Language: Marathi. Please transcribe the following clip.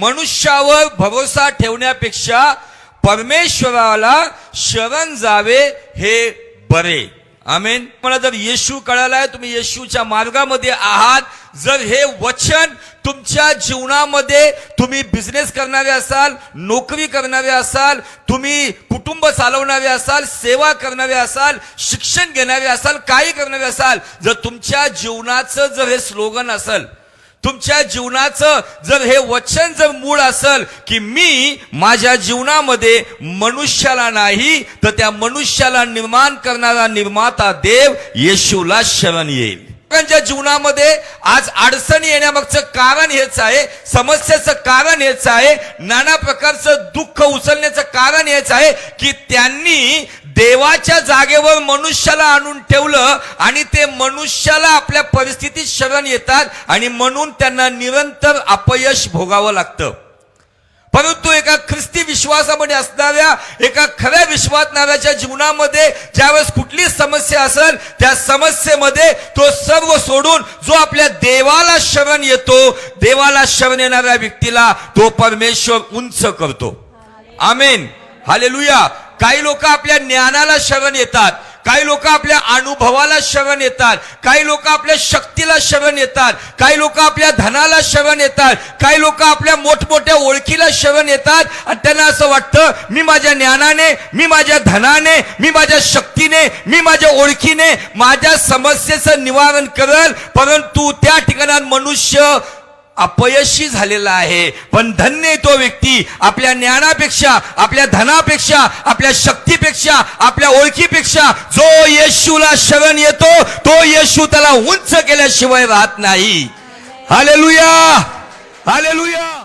मनुष्यावर भरोसा ठेवण्यापेक्षा परमेश्वराला शरण जावे हे बरे. आमेन. मला जर येशू कळालाय तुम्ही येशूच्या मार्गामध्ये आहात जर हे वचन तुमच्या जीवनामध्ये तुम्ही बिझनेस करणारे असाल नोकरी करणारे असाल तुम्ही कुटुंब चालवणारे असाल सेवा करणारे असाल शिक्षण घेणारे असाल काही करणारे असाल जर तुमच्या जीवनाचं जर हे स्लोगन असेल तुमच्या जीवनाचं जर हे वचन जर मूळ असेल की मी माझ्या जीवनामध्ये मनुष्याला नाही तर त्या मनुष्याला निर्माण करणारा निर्माता देव येशूला शरण येईल. लोकांच्या जीवनामध्ये आज अडचणी येण्यामागचं कारण हेच आहे समस्येचं कारण हेच आहे नाना प्रकारचं दुःख उचलण्याचं कारण हेच आहे की त्यांनी देवाच्या जागेवर मनुष्याला आणून ठेवलं आणि ते मनुष्याला आपल्या परिस्थितीत शरण येतात आणि म्हणून त्यांना निरंतर अपयश भोगावं लागतं. परंतु एका ख्रिस्ती विश्वासामध्ये असणाऱ्या एका खऱ्या विश्वासणाऱ्याच्या जीवनामध्ये ज्यावेळेस कुठली समस्या असेल त्या समस्येमध्ये तो सर्व सोडून जो आपल्या देवाला शरण येतो देवाला शरण येणाऱ्या व्यक्तीला तो परमेश्वर उंच करतो. आमेन. हालेलुया. काही लोक आपल्या ज्ञानाला शरण येतात काही लोक आपल्या अनुभवाला शरण येतात काही लोक आपल्या शक्तीला शरण येतात काही लोक आपल्या धनाला शरण येतात काही लोक आपल्या मोठमोठ्या ओळखीला शरण येतात. आणि त्यांना असं वाटतं मी माझ्या ज्ञानाने मी माझ्या धनाने मी माझ्या शक्तीने मी माझ्या ओळखीने माझ्या समस्येचं निवारण करल परंतु त्या ठिकाणात मनुष्य अपयशी झालेला आहे. पण धन्य तो व्यक्ती आपल्या ज्ञानापेक्षा आपल्या धनापेक्षा आपल्या शक्तीपेक्षा आपल्या ओळखीपेक्षा. जो येशूला शरण येतो तो येशू त्याला उंच केल्याशिवाय राहत नाही. हालेलुया! हालेलुया!